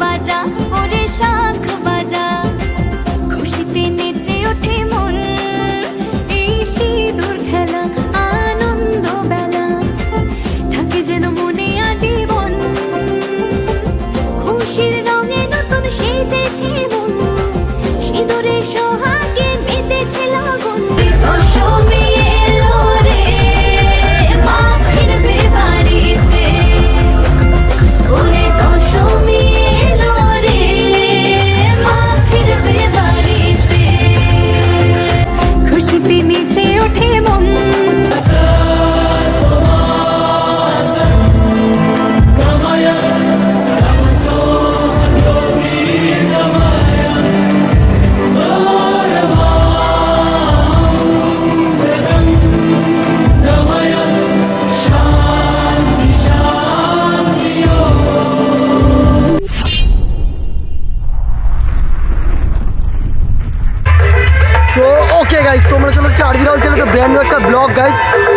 বাজা ওরে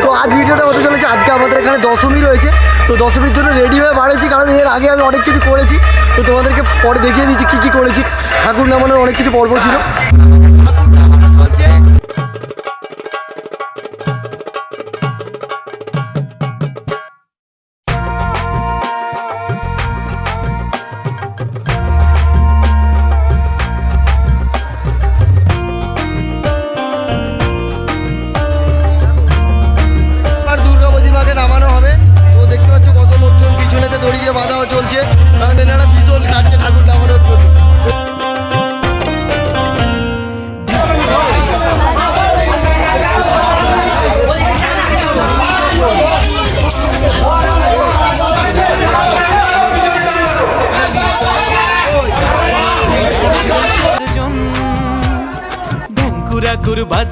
তো আজ ভিডিওটা হতে চলেছে। আজকে আমাদের এখানে দশমী রয়েছে। তো দশমীর জন্য রেডি হয়ে বাড়েছি, কারণ এর আগে আমি অনেক কিছু করেছি। তো তোমাদেরকে পরে দেখিয়ে দিচ্ছি কী কী করেছি। ঠাকুর নামানোর অনেক কিছু পর্ব ছিল।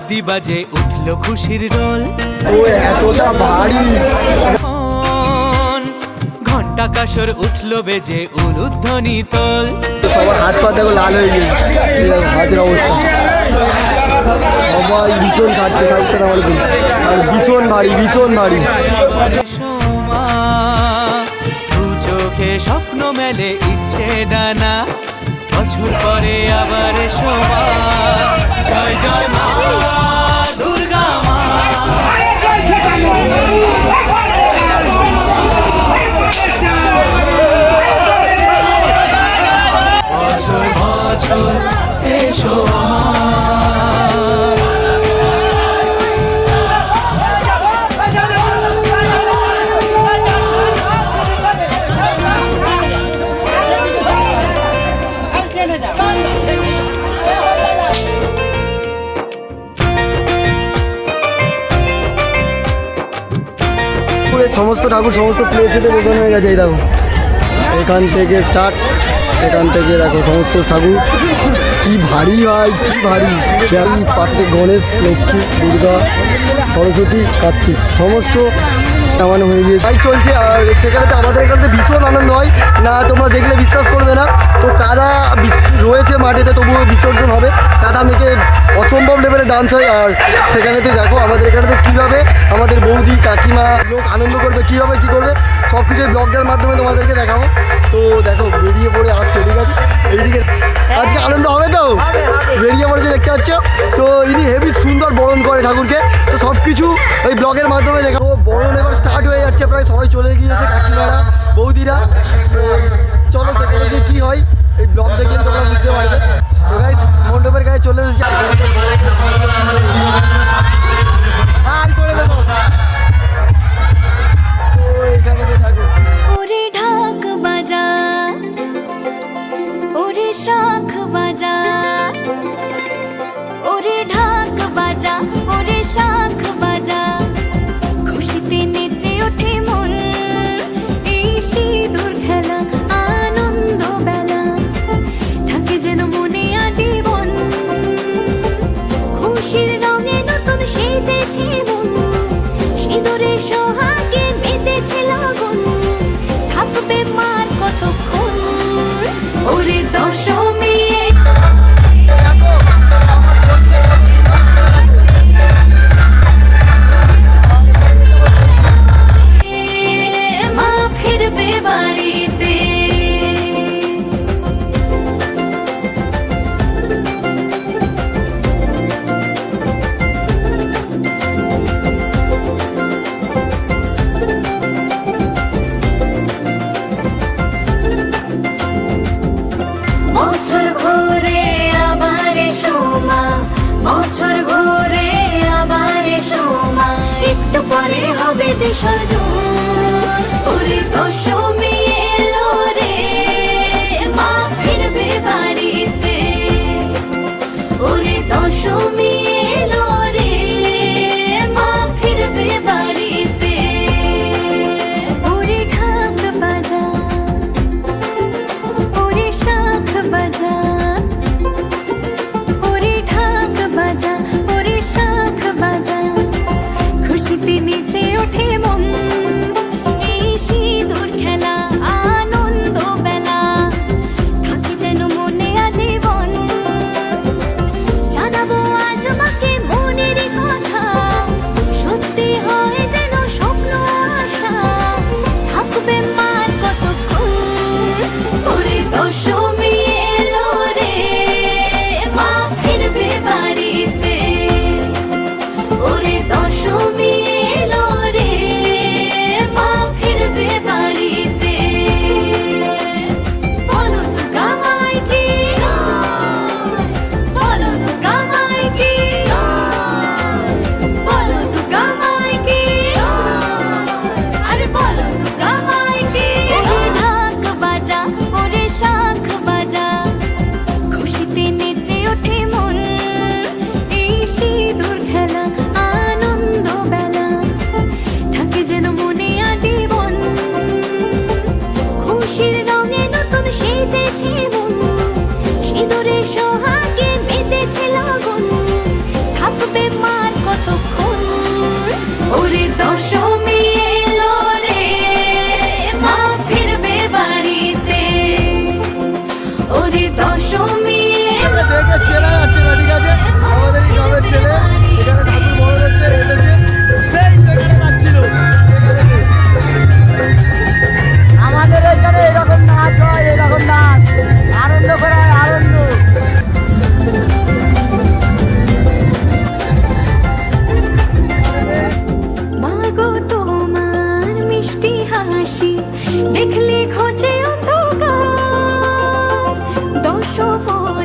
বাদ্যি বাজে উঠল খুশির রোল। ও এতটা ভারী। ঘণ্টা কাসর উঠল বেজে উলুধ্বনি তোল। সবার হাত পা দেখো লাল হয়ে গেছে এই দেখো হাতের অবস্থা। সবাই ভীষণ খাচ্ছে নামার জন্য আর ভীষণ ভারী ভীষণ ভারী। চোখে স্বপ্ন মেলে ইচ্ছে ডানা। বছর পরে আবার জয় জয় মা দুর্গা মা। সমস্ত ঠাকুর, সমস্ত প্লেসেতে বোঝানো হয়ে গেছে, এই দেখো। এখান থেকে স্টার্ট এখান থেকে দেখো সমস্ত ঠাকুর। কি ভারী হয় কি ভারী। পাশে গণেশ, লক্ষ্মী, দুর্গা, সরস্বতী, কার্তিক, সমস্ত নামানো হয়ে গিয়েছে। তাই চলছে আর সেখানে তো আমাদের এখানে তো ভীষণ আনন্দ হয়। না তোমরা দেখলে বিশ্বাস করবে না। তো কাদা রয়েছে মাটিতে তবুও বিসর্জন হবে। কাদা মেখে অসম্ভব লেভেলে ডান্স হয়। আর সেখানেতে দেখো আমাদের এখানে তো কীভাবে আমাদের বৌদি কাকিমা লোক আনন্দ করবে কীভাবে কী করবে সব কিছু ব্লগটার মাধ্যমে তোমাদেরকে দেখাবো। তো দেখো বেরিয়ে পড়ে আসছে ঠিক আছে? এইদিকে আজকে আনন্দ হবে তো? বেরিয়ে পড়েছে দেখতে পাচ্ছ? তো ইনি হেভি সুন্দর বরণ করে ঠাকুরকে। তো সব কিছু ওই ব্লগের মাধ্যমে দেখা চলে গিয়েছে কাকিমারা, বৌদিরা। চলো সেখানে গিয়ে কী হয়, এই ব্লগ দেখলে তোমরা বুঝতে পারবে। তো গাইস মণ্ডপের গায়ে চলে এসেছি।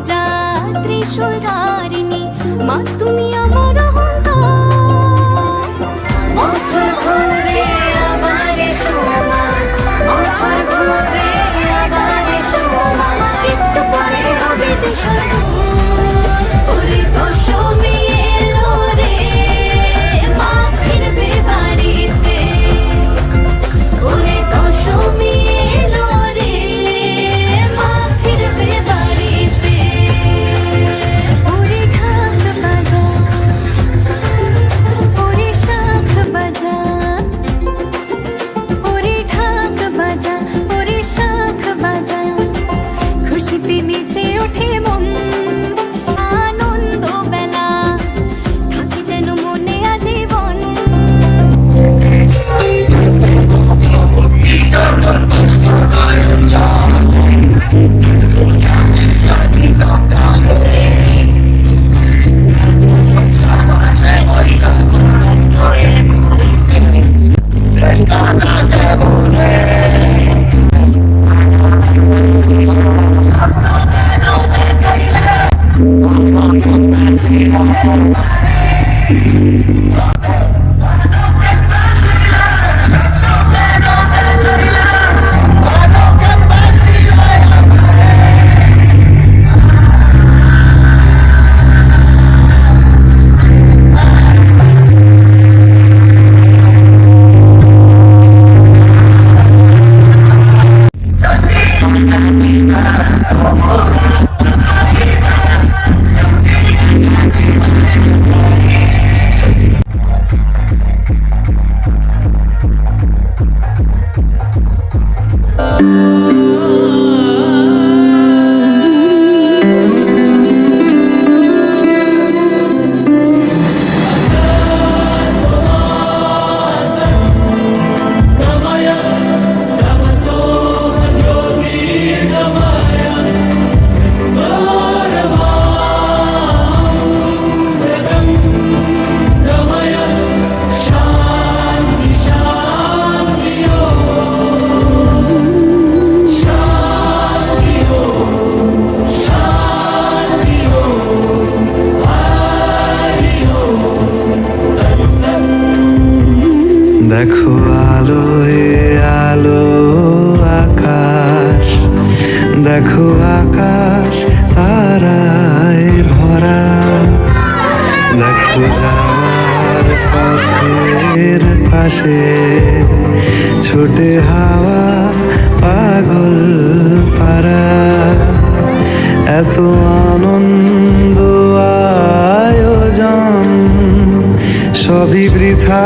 পূজা ত্রিশূল ধারিণী মা তুমি আমার পাশে ছোটে হাওয়া পাগল পারা এত আনন্দ আয়োজন সবই বৃথা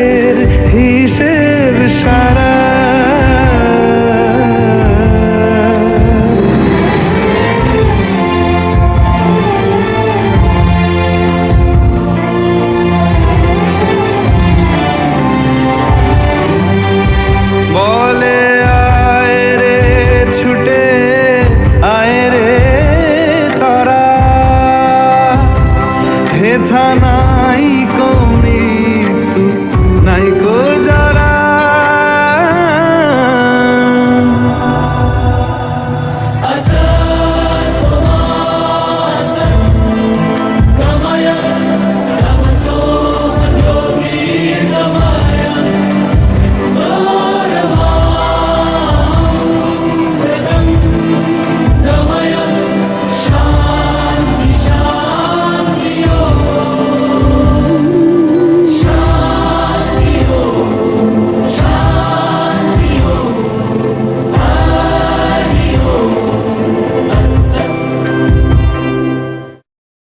কাজের হিসেব সারা। বলে আয় রে ছুটে আয় রে তারা। হেথা নাই